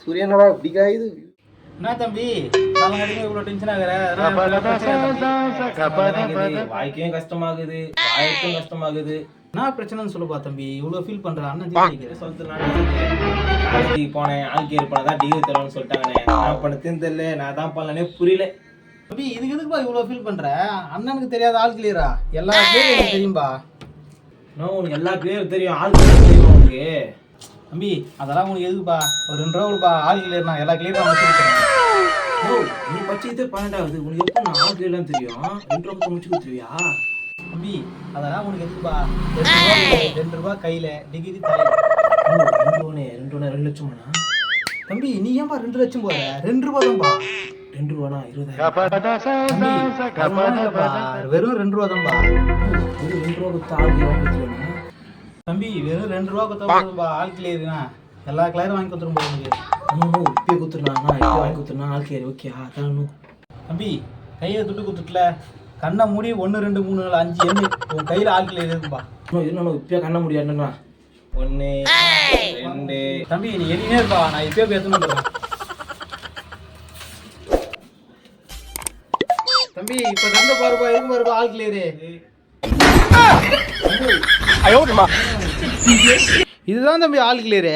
சூரியனடா இப்படி காயுது என்ன தம்பி காலங்கடிங்க இவ்வளோ டென்ஷன் ஆகுற? வாய்க்கும் கஷ்டமாகுது வாய்க்கும் கஷ்டமாகுது என்ன பிரச்சனைன்னு சொல்லுப்பா தம்பி இவ்வளோ ஃபீல் பண்ற அண்ணன் காலேஜுக்கு போனேன் ஆள்கே இருப்பேன் தான் டிகிரி தருவான்னு சொல்லிட்டாங்கண்ணே நான் பண்ணதுன்னு தெரியல நான் தான் பண்ணலனே புரியல தம்பி இதுக்கு எதுக்குப்பா இவ்வளோ ஃபீல் பண்ற? அண்ணனுக்கு தெரியாத ஆள் கிளியரா எல்லா பேரும் எனக்கு தெரியும்பா. நான் உனக்கு எல்லா பேரும் தெரியும். ஆள் பேர் தெரியும் உனக்கு? தம்பி அதெல்லாம் உனக்கு எதுக்குப்பா? ஒரு ரெண்டு ரூபா கொடுப்பா. ஆள் கிளியர் நான் எல்லா கிளியரும் முடிச்சுருக்கேன் ஓ நீ படிச்சது பன்னெண்டாவது உனக்கு எப்போ நான் ஆள் பேர்லாம் தெரியும்? ரெண்டு ரூபா முடிச்சு கொடுத்துருவியா? தம்பி அதெல்லாம் உனக்கு எதுக்குப்பா? ரெண்டு ரூபா கையில, ரெண்டு ரூபா கையில டிகிரி ரெண்டு ஒன்று ரெண்டு ஒன்று ரெண்டு லட்சமாண்ணா? தம்பி நீ ஏன்பா ரெண்டு லட்சம் போற ரெண்டு ரூபா தான்ப்பா ரெண்டு ரூபாண்ணா இருபதாயிரம். வெறும் ரெண்டு ரூபா தான்ப்பா ஒரு ரெண்டு ரூபா கொடுத்து ஆள் தம்பி வெறும் ரெண்டு ரூபா கொடுத்தா ஆள் கிளியர்னா எல்லா கிளியரும் வாங்கி கொடுத்துரும் போது உனக்கு அண்ணா இப்பயே கொடுத்துருண்ணா இப்பயே வாங்கி கொடுத்துருண்ணா ஆள் கேரி ஓகே அதான் தம்பி கையை துட்டு கொடுத்துட்டுல. கண்ணை மூடி ஒன்று ரெண்டு மூணு நாலு அஞ்சு எண்ணு. உன் கையில் ஆள் கிளியர் இருக்குப்பா இன்னும் இப்பயே கண்ண முடியாதுண்ணா ஒன்று ரெண்டு. தம்பி நீ எண்ணினே இருப்பா. நான் இப்பயே போய் தம்பி இப்போ தந்த பாருப்பா இருக்கு பாருப்பா ஆள் கிளியரு இதுதான் தம்பி ஆள் கிளியரு